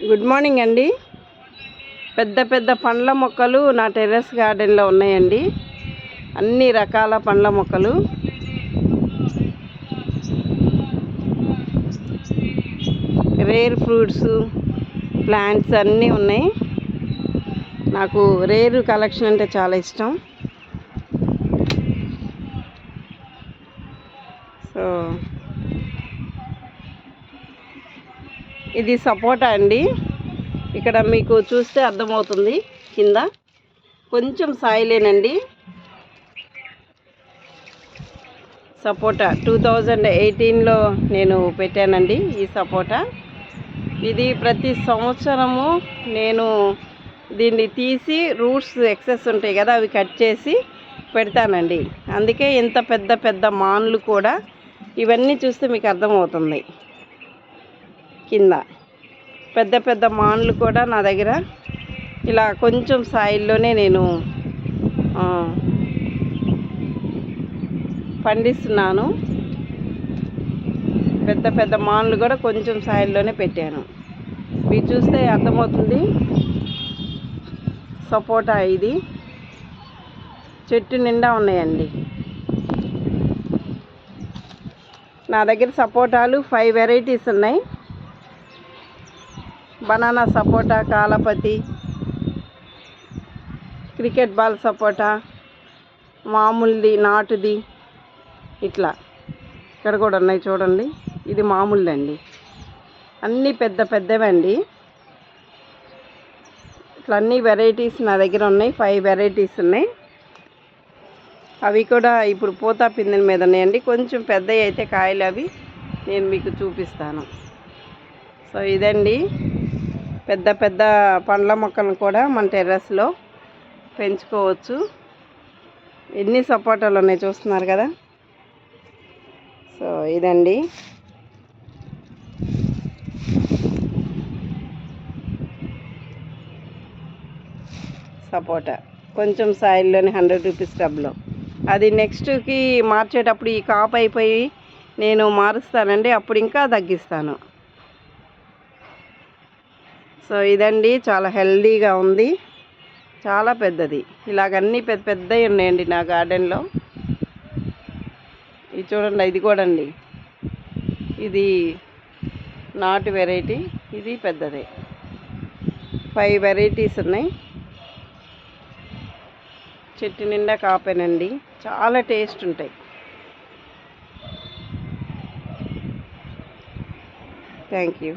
Good morning అండి. పెద్ద పెద్ద పండ్ల మొక్కలు నా టెర్రస్ గార్డెన్లో ఉన్నాయండి. అన్ని రకాల పండ్ల మొక్కలు. రేర్ ఫ్రూట్స్ ప్లాంట్స్ అన్నీ ఉన్నాయి. నాకు రేరు కలెక్షన్ అంటే చాలా ఇష్టం. సో ఇది సపోటా అండి. ఇక్కడ మీకు చూస్తే అర్థమవుతుంది కింద. కొంచెం సాయిలేనండి. సపోటా టూ థౌజండ్ ఎయిటీన్లో నేను పెట్టానండి ఈ సపోటా. ఇది ప్రతి సంవత్సరము నేను దీన్ని తీసి రూట్స్ ఎక్సెస్ ఉంటాయి కదా అవి కట్ చేసి పెడతానండి. అందుకే ఇంత పెద్ద పెద్ద మాన్లు కూడా ఇవన్నీ చూస్తే మీకు అర్థమవుతుంది. కింద. పెద్ద పెద్ద మాన్లు కూడా నా దగ్గర. ఇలా కొంచెం సాయిల్లోనే నేను పండిస్తున్నాను. పెద్ద పెద్ద మాన్లు కూడా కొంచెం సాయిల్లోనే పెట్టాను. మీరు చూస్తే అర్థమవుతుంది. సపోటా ఇది. చెట్టు నిండా ఉన్నాయండి. నా దగ్గర సపోటాలు ఫైవ్ వెరైటీస్ ఉన్నాయి. బనానా సపోటా కాలపతి క్రికెట్ బాల్ సపోటా మామూలుది నాటుది ఇట్లా. ఇక్కడ కూడా ఉన్నాయి చూడండి. ఇది మామూలుదండి. అన్నీ పెద్ద పెద్దవండి. ఇట్లా అన్ని వెరైటీస్ నా దగ్గర ఉన్నాయి. ఫైవ్ వెరైటీస్ ఉన్నాయి. అవి కూడా ఇప్పుడు పూత పిందెల మీద ఉన్నాయండి. కొంచెం పెద్దవి అయితే కాయలు అవి నేను మీకు చూపిస్తాను. సో ఇదండి. పెద్ద పెద్ద పండ్ల మొక్కలను కూడా మన టెర్రస్లో పెంచుకోవచ్చు. ఎన్ని సపోటాలు ఉన్నాయి చూస్తున్నారు కదా? సో ఇదండి. సపోటా. కొంచెం సాయిల్లోని హండ్రెడ్ రూపీస్ టబ్లో. అది నెక్స్ట్కి మార్చేటప్పుడు ఈ కాప్ అయిపోయి నేను మారుస్తానండి అప్పుడు ఇంకా తగ్గిస్తాను. సో ఇదండి చాలా హెల్దీగా ఉంది. చాలా పెద్దది. ఇలాగన్నీ పెద్ద పెద్దవి ఉన్నాయండి నా గార్డెన్లో. ఇది చూడండి ఇది కూడా అండి ఇది నాటు వెరైటీ ఇది పెద్దదే. ఫైవ్ వెరైటీస్ ఉన్నాయి. చెట్టు నిండా కాపానండి. చాలా టేస్ట్ ఉంటాయి. Thank you.